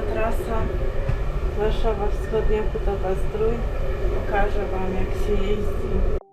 trasa Warszawa Wschodnia Budowa Zdrój. Pokażę Wam jak się jeździ.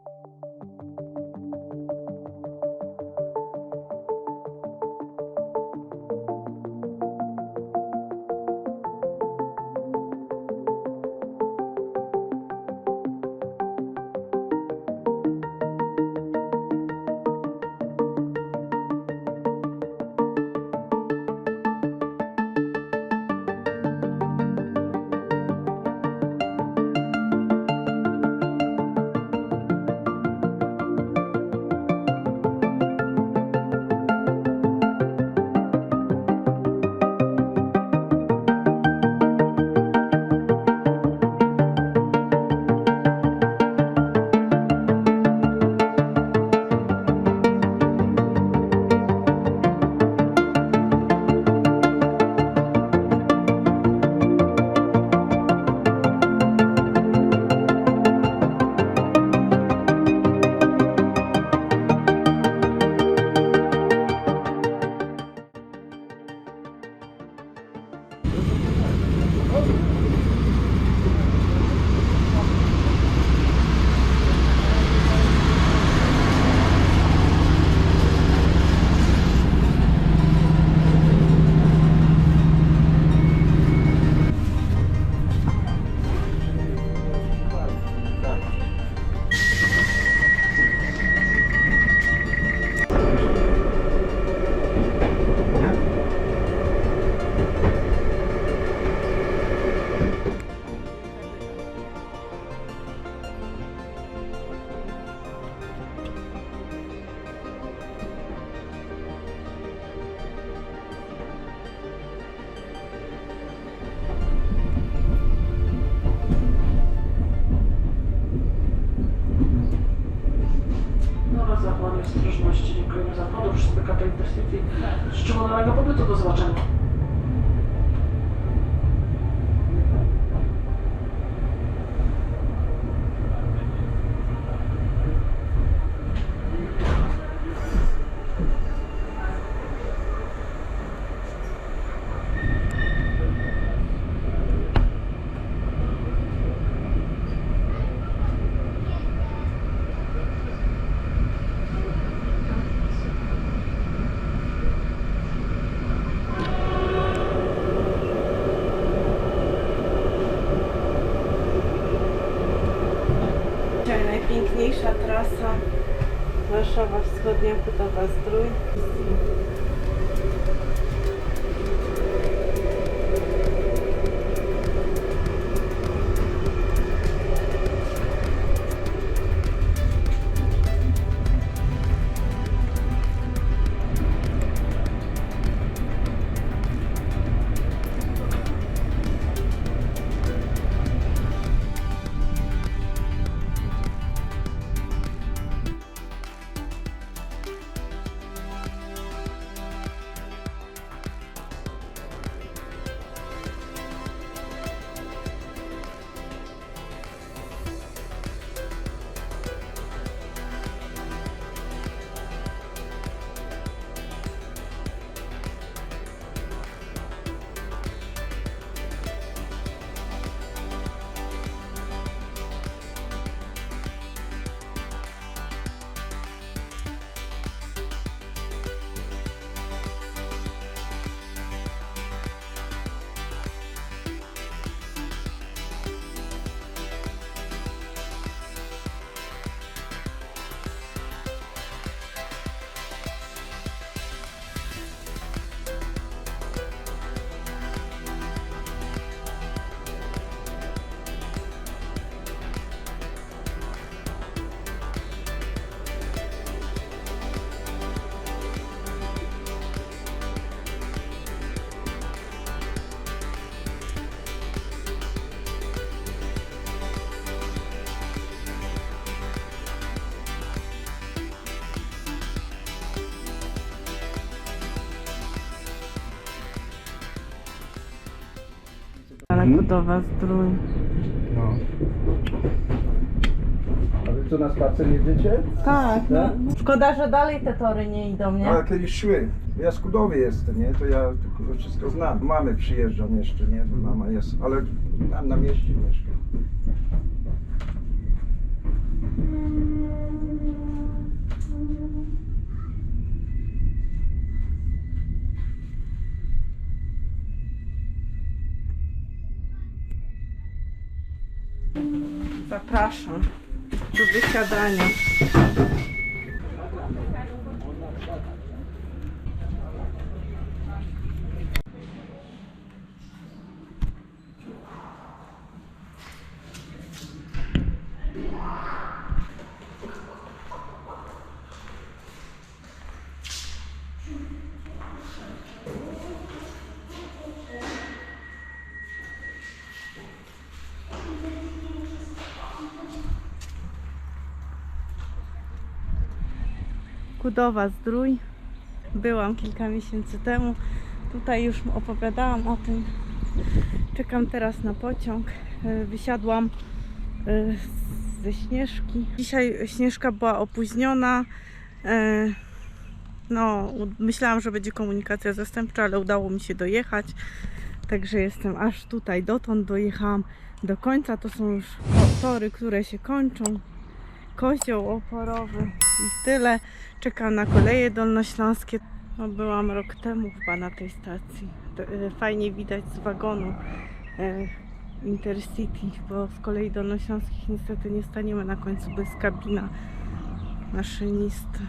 Oh. Trasa Warszawa Wschodnia Budowa Zdrój. Ale Budowa Zdrój. No. A wy co na spacer jedziecie? Tak, no. Szkoda, że dalej te tory nie idą, nie? Ale kiedyś szły. Ja z Kudowy jestem, nie? To ja to wszystko znam. Mamy przyjeżdżam jeszcze, nie? Mama jest, ale tam na mieście mieszka. Zapraszam do wysiadania. Kudowa Zdrój. Byłam kilka miesięcy temu. Tutaj już opowiadałam o tym. Czekam teraz na pociąg. E, Wysiadłam e, ze Śnieżki. Dzisiaj Śnieżka była opóźniona. E, No, myślałam, że będzie komunikacja zastępcza, ale udało mi się dojechać. Także jestem aż tutaj dotąd. Dojechałam do końca. To są już tory, które się kończą kozioł oporowy i tyle. Czekam na koleje dolnośląskie. No, byłam rok temu chyba na tej stacji. E, Fajnie widać z wagonu e, Intercity, bo z kolei dolnośląskich niestety nie staniemy na końcu, jest kabina maszynisty.